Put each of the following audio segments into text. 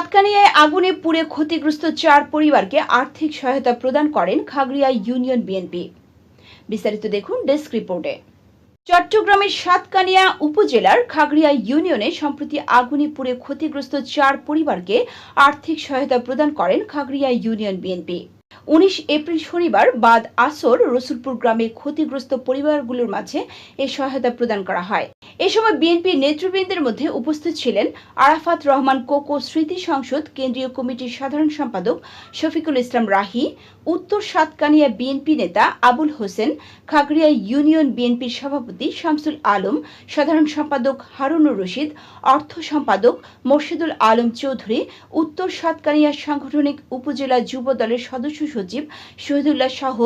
সাতকানিয়ায় আগুনে পুড়ে ক্ষতিগ্রস্ত চার পরিবারকে আর্থিক সহায়তা প্রদান করেন খাগড়িয়া ইউনিয়ন বিএনপি। বিস্তারিত দেখুন ডেস্ক রিপোর্টে। চট্টগ্রামের সাতকানিয়া উপজেলার খাগড়িয়া ইউনিয়নে সম্প্রতি আগুনে পুড়ে ক্ষতিগ্রস্ত চার পরিবারকে আর্থিক সহায়তা প্রদান করেন খাগড়িয়া ইউনিয়ন বিএনপি। উনিশ এপ্রিল শনিবার বাদ আসর রসুলপুর গ্রামে ক্ষতিগ্রস্ত পরিবারগুলোর মাঝে এই সহায়তা প্রদান করা হয়। এ সময় বিএনপি নেতৃবৃন্দের মধ্যে উপস্থিত ছিলেন আরাফাত রহমান কোকো স্মৃতি সংসদ, কেন্দ্রীয় কমিটির সাধারণ সম্পাদক শফিকুল ইসলাম রাহি, উত্তর সাতকানিয়া বিএনপি নেতা আবুল হোসেন, খাগড়িয়া ইউনিয়ন বিএনপির সভাপতি শামসুল আলম, সাধারণ সম্পাদক হারুনুর রশিদ, অর্থ সম্পাদক মোর্শেদুল আলম চৌধুরী, উত্তর সাতকানিয়া সাংগঠনিক উপজেলা যুব দলের সদস্য সচিব শহীদুল্লাহ সহ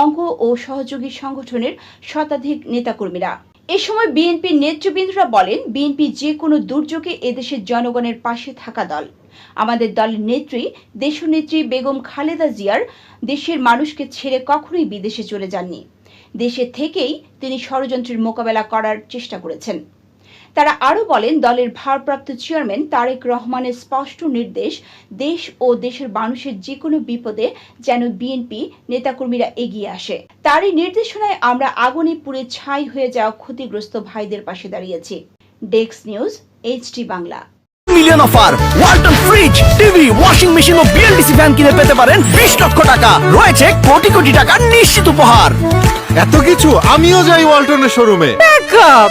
অঙ্গ ও সহযোগী সংগঠনের শতাধিক নেতাকর্মীরা। এ সময় বিএনপির নেতৃবৃন্দরা বলেন, বিএনপি যে কোনো দুর্যোগে এদেশের জনগণের পাশে থাকা দল। আমাদের দলের নেত্রী, দেশনেত্রী বেগম খালেদা জিয়ার দেশের মানুষকে ছেড়ে কখনোই বিদেশে চলে যাননি। দেশে থেকেই তিনি ষড়যন্ত্রের মোকাবেলা করার চেষ্টা করেছেন। তারা আরও বলেন দলের ভারপ্রাপ্ত চেয়ারম্যান তারেক রহমানের স্পষ্ট নির্দেশ দেশ ও দেশের মানুষের যে কোনো বিপদে যেন বিএনপি নেতাকর্মীরা এগিয়ে আসে। তারই নির্দেশনায় আমরা আগুনে পুড়ে ছাই হয়ে যাওয়া ক্ষতিগ্রস্ত ভাইদের পাশে দাঁড়িয়েছি। Desk news HT Bangla. Million offer Walton fridge TV washing machine ও বিএলডিসি ফ্যান কিনে পেতে পারেন বিশ লক্ষ টাকা। রয়েছে কোটি কোটি টাকা নিশ্চিত উপহার। এত কিছু আমিও যাই ওয়ালটনের শোরুমে ব্যাকআপ